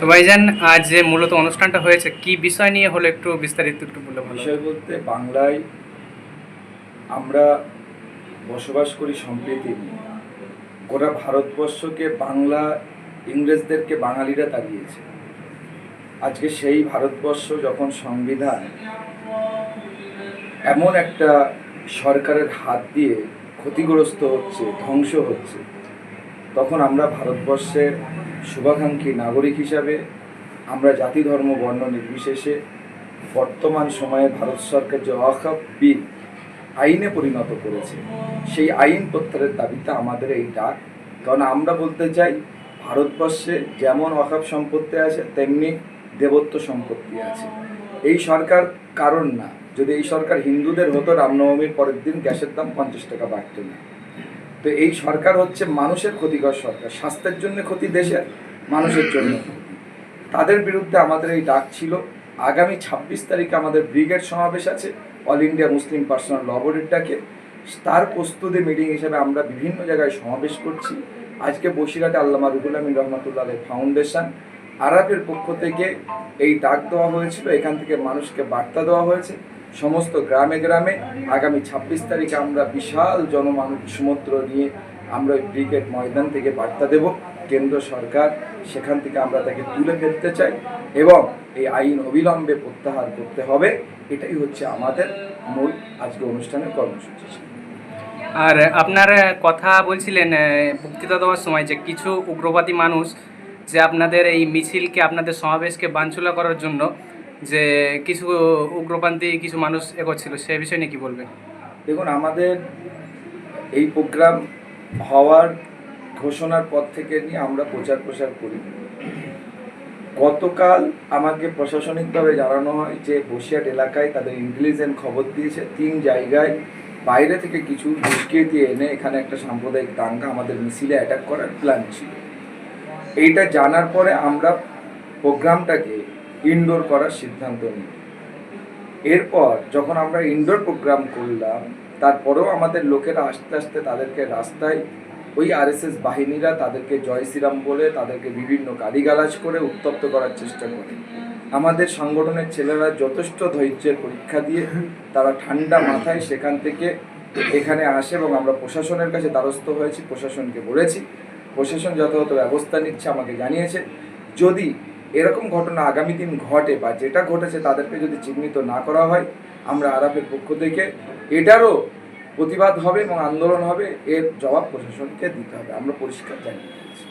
তো ভাইজান, আজ যে মূলত অনুষ্ঠানটা হয়েছে, কি বিষয় নিয়ে হলো একটু বিস্তারিত একটু বলে ভালো বিষয় বলতে বাংলায় আমরা বসবাস করি সম্প্রীতি নিয়ে। গোটা ভারতবর্ষকে বাংলা ইংরেজদেরকে বাঙালিরা তাড়িয়েছে। আজকে সেই ভারতবর্ষ যখন সংবিধান এমন একটা সরকারের হাত দিয়ে ক্ষতিগ্রস্ত হচ্ছে, ধ্বংস হচ্ছে, তখন আমরা ভারতবর্ষের শুভাকাঙ্ক্ষী নাগরিক হিসাবে আমরা জাতি, ধর্ম, বর্ণ নির্বিশেষে বর্তমান সময়ে ভারত সরকার যে ওয়াকফ বিল আইনে পরিণত করেছে, সেই আইন প্রত্যাহারের দাবিতে আমাদের এই ডাক। কারণ আমরা বলতে চাই, ভারতবর্ষে যেমন ওয়াকফ সম্পত্তি আছে, তেমনি দেবত্ব সম্পত্তি আছে। এই সরকার কারণ না। যদি এই সরকার হিন্দুদের হতো, রামনবমীর পরের দিন গ্যাসের দাম পঞ্চাশ টাকা বাড়ত না। তো এই সরকার হচ্ছে মানুষের ক্ষতিকর সরকার। স্বাস্থ্যের জন্য ক্ষতি দেশের, মানুষের জন্য তাদের বিরুদ্ধে আমাদের এই ডাক ছিল। আগামী ছাব্বিশ তারিখে আমাদের ব্রিগেড সমাবেশ আছে, All India Muslim Personal Law বোর্ডের ডাকে। তার প্রস্তুতি মিটিং হিসেবে আমরা বিভিন্ন জায়গায় সমাবেশ করছি। আজকে বসিরহাটে আল্লামা রুহুল আমিন রহমতুল্লাহ ফাউন্ডেশন আরাফের পক্ষ থেকে এই ডাক দেওয়া হয়েছিল। এখান থেকে মানুষকে বার্তা দেওয়া হয়েছে। সমস্ত গ্রামে গ্রামে আগামী ছাব্বিশ তারিখে আমরা বিশাল জনমানুষ সমুদ্র নিয়ে আমরা ওই ব্রিগেড ময়দান থেকে বার্তা দেব। কেন্দ্র সরকার সেখান থেকে আমরা তাকে তুলে ফেলতে চাই এবং এই আইন অবিলম্বে প্রত্যাহার করতে হবে। এটাই হচ্ছে আমাদের মূল আজকে অনুষ্ঠানের কর্মসূচি। আর আপনার কথা বলছিলেন বক্তৃতা দেওয়ার সময় যে কিছু উগ্রবাদী মানুষ যে আপনাদের এই মিছিলকে, আপনাদের সমাবেশকে বাঞ্ছলা করার জন্য যে কিছু উগ্রপন্থী, কিছু মানুষ এগোচ্ছিল, সে বিষয়ে নিয়ে কি বলবেন? দেখুন, আমাদের এই প্রোগ্রাম হওয়ার ঘোষণার পর থেকে নিয়ে আমরা প্রচার প্রসার করি। গতকাল আমাকে প্রশাসনিকভাবে জানানো হয় যে বসিয়াট এলাকায় তাদের ইন্টেলিজেন্ট খবর দিয়েছে। তিন জায়গায় বাইরে থেকে কিছু দুষ্কৃতি এনে এখানে একটা সাম্প্রদায়িক দাঙ্গা আমাদের মিছিলে অ্যাটাক করার প্ল্যান ছিল। এইটা জানার পরে আমরা প্রোগ্রামটাকে ইনডোর করার সিদ্ধান্ত নিই। এরপর যখন আমরা ইনডোর প্রোগ্রাম করলাম, তারপরেও আমাদের লোকেরা আস্তে আস্তে তাদেরকে রাস্তায় ওই আরএসএস বাহিনীরা তাদেরকে জয় শ্রীরাম বলে তাদেরকে বিভিন্ন গালিগালাজ করে উত্তপ্ত করার চেষ্টা করে। আমাদের সংগঠনের ছেলেরা যথেষ্ট ধৈর্যের পরীক্ষা দিয়ে তারা ঠান্ডা মাথায় সেখান থেকে এখানে আসে এবং আমরা প্রশাসনের কাছে দ্বারস্থ হয়েছি, প্রশাসনকে বলেছি। প্রশাসন যথাযথ ব্যবস্থা নিচ্ছে, আমাকে জানিয়েছে। যদি এরকম ঘটনা আগামী দিন ঘটে বা যেটা ঘটেছে তাদেরকে যদি চিহ্নিত না করা হয়, আমরা আরাফের পক্ষ থেকে এটারও প্রতিবাদ হবে এবং আন্দোলন হবে, এর জবাব প্রশাসনকে দিতে হবে। আমরা পরিষ্কার জানিয়ে দিয়েছি।